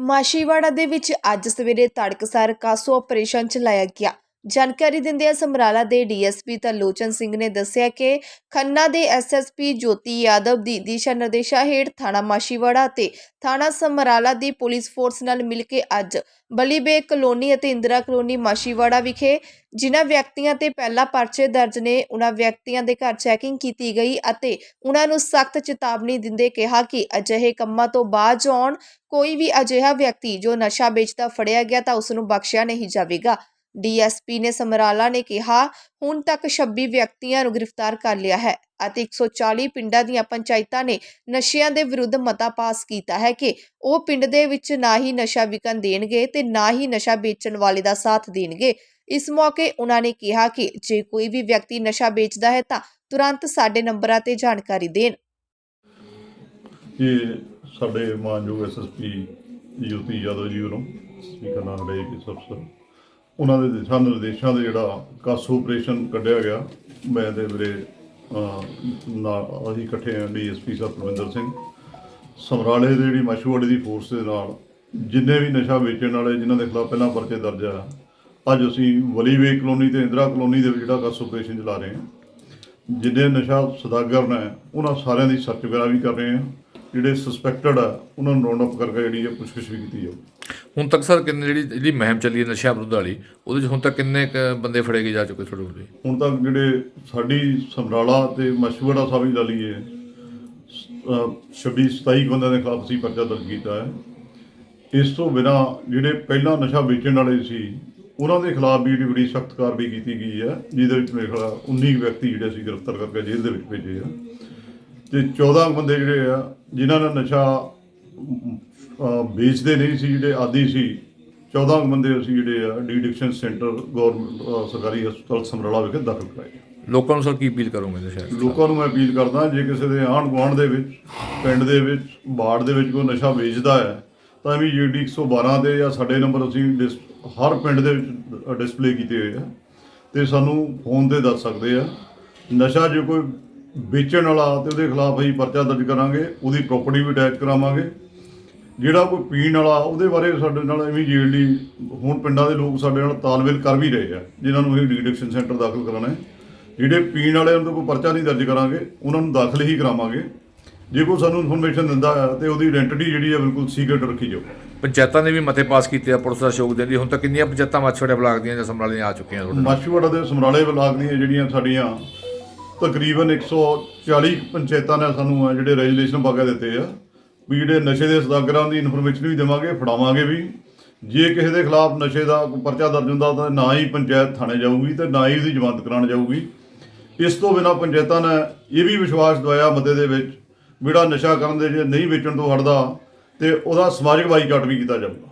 ਮਾਸ਼ੀਵਾੜਾ ਦੇ ਵਿੱਚ ਅੱਜ ਸਵੇਰੇ ਤੜਕਸਾਰ ਕਾਸੋ ਆਪਰੇਸ਼ਨ ਚਲਾਇਆ ਗਿਆ। ਜਾਣਕਾਰੀ ਦਿੰਦਿਆਂ ਸਮਰਾਲਾ ਦੇ ਡੀਐਸਪੀ ਤਲੋਚਨ ਸਿੰਘ ਨੇ ਦੱਸਿਆ ਕਿ ਖੰਨਾ ਦੇ ਐਸਐਸਪੀ ਜੋਤੀ ਯਾਦਵ ਦੀ ਦਿਸ਼ਾ ਨਿਰਦੇਸ਼ਾਂ ਹੇਠ ਥਾਣਾ ਮਾਸ਼ੀਵਾੜਾ ਅਤੇ ਥਾਣਾ ਸਮਰਾਲਾ ਦੀ ਪੁਲਿਸ ਫੋਰਸ ਨਾਲ ਮਿਲ ਕੇ ਅੱਜ ਬਲੀਬੇ ਕਲੋਨੀ ਅਤੇ ਇੰਦਰਾ ਕਲੋਨੀ ਮਾਸ਼ੀਵਾੜਾ ਵਿਖੇ ਜਿਨ੍ਹਾਂ ਵਿਅਕਤੀਆਂ ਤੇ ਪਹਿਲਾ ਪਰਚੇ ਦਰਜ ਨੇ ਉਹਨਾਂ ਵਿਅਕਤੀਆਂ ਦੇ ਘਰ ਚੈਕਿੰਗ ਕੀਤੀ ਗਈ ਅਤੇ ਉਹਨਾਂ ਨੂੰ ਸਖਤ ਚੇਤਾਵਨੀ ਦਿੰਦੇ ਕਿਹਾ ਕਿ ਅਜਿਹੇ ਕੰਮਾਂ ਤੋਂ ਬਾਅਦ ਆਉਣ ਕੋਈ ਵੀ ਅਜਿਹਾ ਵਿਅਕਤੀ ਜੋ ਨਸ਼ਾ ਵੇਚਦਾ ਫੜਿਆ ਗਿਆ ਤਾਂ ਉਸ ਨੂੰ ਬਖਸ਼ਿਆ ਨਹੀਂ ਜਾਵੇਗਾ। ਡੀਐਸਪੀ ਨੇ ਸਮਰਾਲਾ ਨੇ ਕਿਹਾ, ਹੁਣ ਤੱਕ 26 ਵਿਅਕਤੀਆਂ ਨੂੰ ਗ੍ਰਿਫਤਾਰ ਕਰ ਲਿਆ ਹੈ ਅਤੇ 140 ਪਿੰਡਾਂ ਦੀਆਂ ਪੰਚਾਇਤਾਂ ਨੇ ਨਸ਼ਿਆਂ ਦੇ ਵਿਰੁੱਧ ਮਤਾ ਪਾਸ ਕੀਤਾ ਹੈ ਕਿ ਉਹ ਪਿੰਡ ਦੇ ਵਿੱਚ ਨਾ ਹੀ ਨਸ਼ਾ ਵਿਕਣ ਦੇਣਗੇ ਤੇ ਨਾ ਹੀ ਨਸ਼ਾ ਵੇਚਣ ਵਾਲੇ ਦਾ ਸਾਥ ਦੇਣਗੇ। ਇਸ ਮੌਕੇ ਉਹਨਾਂ ਨੇ ਕਿਹਾ ਕਿ ਜੇ ਕੋਈ ਵੀ ਵਿਅਕਤੀ ਨਸ਼ਾ ਵੇਚਦਾ ਹੈ ਤਾਂ ਤੁਰੰਤ ਸਾਡੇ ਨੰਬਰਾਂ ਤੇ ਜਾਣਕਾਰੀ ਦੇਣ। ਇਹ ਸਾਡੇ ਮਾਨਯੋਗ ਐਸਐਸਪੀ ਜੋਤੀ ਯਾਦਵ ਜੀ ਵੱਲੋਂ ਸਪੀਕਰ ਨਾਲ ਰਹੇ ਕਿ ਅਫਸਰ ਉਹਨਾਂ ਦੇ ਦਿਸ਼ਾ ਨਿਰਦੇਸ਼ਾਂ ਦੇ ਜਿਹੜਾ ਕਾਸੋ ਆਪਰੇਸ਼ਨ ਕੱਢਿਆ ਗਿਆ, ਮੈਂ ਤੇ ਮੇਰੇ ਨਾਲ ਅਸੀਂ ਇਕੱਠੇ ਹਾਂ ਡੀਐਸਪੀ ਸਾਹਿਬ ਪ੍ਰਵਿੰਦਰ ਸਿੰਘ। ਸਮਰਾਲੇ ਦੇ ਜਿਹੜੀ ਮਸ਼ਹੂਰ ਦੀ ਫੋਰਸ ਦੇ ਨਾਲ ਜਿੰਨੇ ਵੀ ਨਸ਼ਾ ਵੇਚਣ ਵਾਲੇ ਜਿਨ੍ਹਾਂ ਦੇ ਖਿਲਾਫ ਪਹਿਲਾਂ ਪਰਚੇ ਦਰਜ ਆ, ਅੱਜ ਅਸੀਂ ਵਲੀਵੇ ਕਲੋਨੀ ਤੇ ਇੰਦਰਾ ਕਲੋਨੀ ਦੇ ਵਿੱਚ ਜਿਹੜਾ ਕਾਸੋ ਆਪਰੇਸ਼ਨ ਚਲਾ ਰਹੇ ਹਾਂ। ਜਿੰਨੇ ਨਸ਼ਾ ਸਦਾਗਰ ਨੇ, ਉਹਨਾਂ ਸਾਰਿਆਂ ਦੀ ਸਰਚ ਵਗੈਰਾ ਵੀ ਕਰ ਰਹੇ ਹਾਂ। ਜਿਹੜੇ ਸਸਪੈਕਟਡ ਆ, ਉਹਨਾਂ ਨੂੰ ਰਾਉਂਡ ਅਪ ਕਰਕੇ ਜਿਹੜੀ ਹੈ ਪੁੱਛਗਿੱਛ ਵੀ ਕੀਤੀ ਜਾਊ। ਹੁਣ ਤੱਕ ਸਰ ਕਿੰਨੇ ਜਿਹੜੀ ਜਿਹੜੀ ਮੁਹਿੰਮ ਚੱਲੀ ਹੈ ਨਸ਼ਿਆਂ ਵਿਰੁੱਧ ਵਾਲੀ, ਉਹਦੇ 'ਚ ਹੁਣ ਤੱਕ ਕਿੰਨੇ ਕੁ ਬੰਦੇ ਫੜੇ ਗਏ ਜਾ ਚੁੱਕੇ ਤੁਹਾਡੇ ਕੋਲ ਜੀ? ਹੁਣ ਤੱਕ ਜਿਹੜੇ ਸਾਡੀ ਸਮਰਾਲਾ ਤੇ ਮਸ਼ਵੜਾ ਸਾਹਿਬ ਹੀ ਹੈ ਲਈਏ 26 27 ਬੰਦਿਆਂ ਦੇ ਖਿਲਾਫ ਅਸੀਂ ਪਰਚਾ ਦਰਜ ਕੀਤਾ ਹੈ ਇਸ ਤੋਂ ਬਿਨਾ ਜਿਹੜੇ ਪਹਿਲਾਂ ਨਸ਼ਾ ਵੇਚਣ ਵਾਲੇ ਸੀ, ਉਹਨਾਂ ਦੇ ਖਿਲਾਫ ਵੀ ਜਿਹੜੀ ਬੜੀ ਸਖਤ ਕਾਰਵਾਈ ਕੀਤੀ ਗਈ ਹੈ, ਜਿਹਦੇ ਵਿੱਚ ਮੇਰੇ ਖਿਆਲ 19 ਵਿਅਕਤੀ ਜਿਹੜੇ ਅਸੀਂ ਗ੍ਰਿਫਤਾਰ ਕਰਕੇ ਜੇਲ੍ਹ ਦੇ ਵਿੱਚ ਭੇਜੇ ਆ ਤੇ 14 ਬੰਦੇ ਜਿਹੜੇ ਆ, ਜਿਨ੍ਹਾਂ ਨੇ ਨਸ਼ਾ ਵੇਚਦੇ ਨਹੀਂ ਸੀ ਜਿਹੜੇ ਆਦੀ ਸੀ 14 ਬੰਦੇ ਅਸੀਂ ਜਿਹੜੇ ਆ ਡੀ ਐਡਿਕਸ਼ਨ ਸੈਂਟਰ ਗਵਰਨਮੈਂਟ ਸਰਕਾਰੀ ਹਸਪਤਾਲ ਸਮਰਾਲਾ ਵਿਖੇ ਦਾਖਲ ਕਰਾਏ ਲੋਕਾਂ ਨੂੰ ਸਰ ਕੀ ਅਪੀਲ ਕਰੋਗੇ ਨਸ਼ਾ ਵਿਰੁੱਧ? ਲੋਕਾਂ ਨੂੰ ਮੈਂ ਅਪੀਲ ਕਰਦਾ ਜੇ ਕਿਸੇ ਦੇ ਆਂਢ ਗੁਆਂਢ ਦੇ ਵਿੱਚ ਪਿੰਡ ਦੇ ਵਿੱਚ ਬਾੜ ਦੇ ਵਿੱਚ ਕੋਈ ਨਸ਼ਾ ਵੇਚਦਾ ਹੈ ਤਾਂ ਵੀ ਜੀਡੀ 112 ਤੇ ਜਾਂ ਸਾਡੇ ਨੰਬਰ ਅਸੀਂ ਹਰ ਪਿੰਡ ਦੇ ਵਿੱਚ ਡਿਸਪਲੇ ਕੀਤੇ ਹੋਏ ਆ ਤੇ ਸਾਨੂੰ ਫੋਨ ਤੇ ਦੱਸ ਸਕਦੇ ਆ ਨਸ਼ਾ ਜੇ ਕੋਈ ਵੇਚਣ ਵਾਲਾ ਤੇ ਉਹਦੇ ਖਿਲਾਫ ਅਸੀਂ ਪਰਚਾ ਦਰਜ ਕਰਾਂਗੇ ਉਹਦੀ ਪ੍ਰਾਪਰਟੀ ਵੀ ਅਟੈਚ ਕਰਾਵਾਂਗੇ ਜਿਹੜਾ ਕੋਈ ਪੀਣ ਵਾਲਾ ਉਹਦੇ ਬਾਰੇ ਸਾਡੇ ਨਾਲ ਇਮੀਡੀਏਟਲੀ ਹੁਣ ਪਿੰਡਾਂ ਦੇ ਲੋਕ ਸਾਡੇ ਨਾਲ ਤਾਲਮੇਲ ਕਰ ਵੀ ਰਹੇ ਆ ਜਿਨ੍ਹਾਂ ਨੂੰ ਅਸੀਂ ਡੀਡਿਕਸ਼ਨ ਸੈਂਟਰ ਦਾਖਲ ਕਰਾਉਣਾ ਹੈ। ਜਿਹੜੇ ਪੀਣ ਵਾਲੇ ਉਹਨਾਂ ਤੋਂ ਕੋਈ ਪਰਚਾ ਨਹੀਂ ਦਰਜ ਕਰਾਂਗੇ ਉਹਨਾਂ ਨੂੰ ਦਾਖਲ ਹੀ ਕਰਾਵਾਂਗੇ। ਜੇ ਕੋਈ ਸਾਨੂੰ ਇਨਫੋਰਮੇਸ਼ਨ ਦਿੰਦਾ ਹੈ ਤੇ ਉਹਦੀ ਆਇਡੈਂਟੀ ਜਿਹੜੀ ਹੈ ਬਿਲਕੁਲ ਸੀਕ੍ਰੇਟ ਰੱਖੀ ਜਾਓ ਪੰਚਾਇਤਾਂ ਨੇ ਵੀ ਮਤੇ ਪਾਸ ਕੀਤੇ ਆ ਪੁਲਿਸ ਦਾ ਸਹਿਯੋਗ ਦਿੰਦੀ ਹੁਣ ਤੱਕ ਕਿੰਨੀਆਂ ਪੰਚਾਇਤਾਂ ਮਾਛੋੜੇ ਬਲਾਕ ਦੀਆਂ ਜਾਂ ਸਮਰਾਲੇ ਦੀਆਂ ਆ ਚੁੱਕੀਆਂ ਤੁਹਾਡੇ ਦੇ ਸਮਰਾਲੇ ਬਲਾਕ ਦੀਆਂ ਜਿਹੜੀਆਂ ਸਾਡੀਆਂ ਤਕਰੀਬਨ 140 ਪੰਚਾਇਤਾਂ ਨੇ ਸਾਨੂੰ ਆ ਜਿਹੜੇ ਰੈਜੂਲੇਸ਼ਨ ਪਾਕੇ ਦਿੱਤੇ ਆ। ਵੀ ਜਿਹੜੇ ਨਸ਼ੇ ਦੇ ਸਦਾਗਰਾਂ ਦੀ ਇਨਫੋਰਮੇਸ਼ਨ ਵੀ ਦੇਵਾਂਗੇ, ਫੜਾਵਾਂਗੇ ਵੀ। ਜੇ ਕਿਸੇ ਦੇ ਖਿਲਾਫ ਨਸ਼ੇ ਦਾ ਕੋਈ ਪਰਚਾ ਦਰਜ ਹੁੰਦਾ ਤਾਂ ਨਾ ਹੀ ਪੰਚਾਇਤ ਥਾਣੇ ਜਾਊਗੀ ਤੇ ਨਾ ਹੀ ਉਹਦੀ ਜ਼ਮਾਨਤ ਕਰਾਉਣ ਜਾਊਗੀ। ਇਸ ਤੋਂ ਬਿਨਾਂ ਪੰਚਾਇਤਾਂ ਨੇ ਇਹ ਵੀ ਵਿਸ਼ਵਾਸ ਦਵਾਇਆ ਮਤੇ ਦੇ ਵਿੱਚ ਜਿਹੜਾ ਨਸ਼ਾ ਕਰਨ ਦੇ ਜੇ ਨਹੀਂ ਵੇਚਣ ਤੋਂ ਹਟਦਾ ਤੇ ਉਹਦਾ ਸਮਾਜਿਕ ਬਾਈਕਾਟ ਵੀ ਕੀਤਾ ਜਾਊਗਾ।